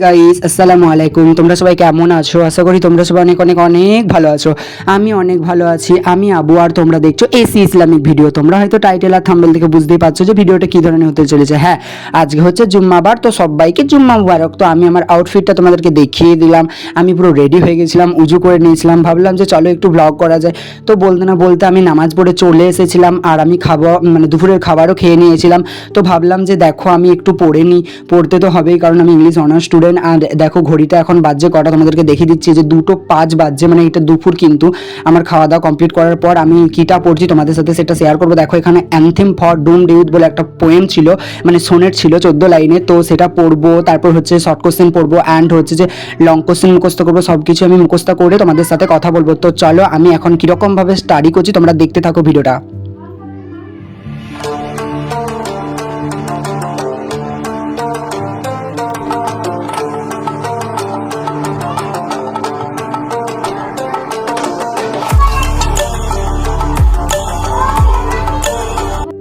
Guys আসসালামু আলাইকুম। তোমরা সবাই কেমন আছো? আশা করি তোমরা সবাই অনেক অনেক অনেক ভালো আছো। আমি অনেক ভালো আছি। আমি আবু, আর তোমরা দেখছ এসি ইসলামিক ভিডিও তোমরা হয়তো টাইটেল আর থাম্বেল থেকে বুঝতেই পারছ যে ভিডিওটা কি ধরনের হতে চলেছে। হ্যাঁ আজকে হচ্ছে জুম্মাবার তো সবাইকে জুম্মা মুবারক। তো আমি আমার আউটফিটটা তোমাদেরকে দেখিয়ে দিলাম। আমি পুরো রেডি হয়ে গেছিলাম, উজু করে নিয়েছিলাম। ভাবলাম যে চলো একটু ব্লগ করা যায়। তো বলতে না বলতে আমি নামাজ পড়ে চলে এসেছিলাম, আর আমি খাবার মানে দুপুরের খাবারও খেয়ে নিয়েছিলাম। তো ভাবলাম যে দেখো, আমি একটু পড়ে নিই। পড়তে তো হবেই, কারণ আমি ইংলিশ অনার্স স্টুডেন্ট আর দেখো ঘড়িটা এখন বাজছে কটা, তোমাদেরকে দেখিয়ে দিচ্ছি যে দুটো পাঁচ বাজছে মানে এটা দুপুর কিন্তু। আমার খাওয়া দাওয়া কমপ্লিট করার পর আমি কিটা পড়ছি তোমাদের সাথে সেটা শেয়ার করব। দেখো এখানে অ্যান্থেম ফর ডুম ডিউথ বলে একটা পোয়েম ছিল মানে সোনেট ছিল চোদ্দ লাইনে, তো সেটা পড়ব, তারপর হচ্ছে শর্ট কোশ্চেন পড়ব অ্যান্ড হচ্ছে যে লং কোশ্চেন মুখস্থ করব সব কিছু আমি মুখস্থ করে তোমাদের সাথে কথা বলব। তো চলো, আমি এখন কীরকমভাবে স্টাডি করছি, তোমরা দেখতে থাকো ভিডিওটা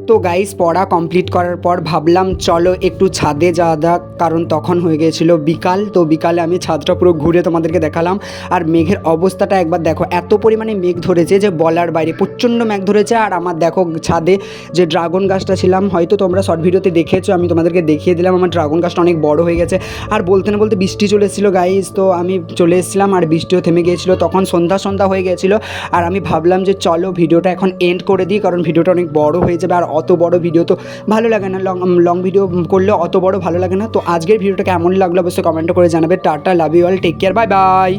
তো গাইস পড়া কমপ্লিট করার পর ভাবলাম, চলো একটু ছাদে যাওয়া যাক। কারণ তখন হয়ে গিয়েছিল বিকাল, তো বিকালে আমি ছাদটা পুরো ঘুরে তোমাদেরকে দেখালাম। আর মেঘের অবস্থাটা একবার দেখো, এত পরিমাণে মেঘ ধরেছে যে বলার বাইরে, প্রচণ্ড মেঘ ধরেছে। আর আমার দেখো ছাদে যে ড্রাগন গাছটা ছিলাম, হয়তো তোমরা শর্ট ভিডিওতে দেখেছ, আমি তোমাদেরকে দেখিয়ে দিলাম, আমার ড্রাগন গাছটা অনেক বড় হয়ে গেছে। আর বলতে না বলতে বৃষ্টি চলে এসেছিল গাইস তো আমি চলে এসেছিলাম আর বৃষ্টিও থেমে গিয়েছিল। তখন সন্ধ্যা সন্ধ্যা হয়ে গিয়েছিল। আর আমি ভাবলাম যে চলো ভিডিওটা এখন এন্ড করে দিই, কারণ ভিডিওটা অনেক বড় হয়ে যাবে। আর অত বড় ভিডিও তো ভালো লাগে না। লং লং ভিডিও করলে অত বড় ভালো লাগে না। তো আজকের ভিডিওটা কেমন লাগল অবশ্যই কমেন্ট করে জানাবে। Tata love you all take care bye bye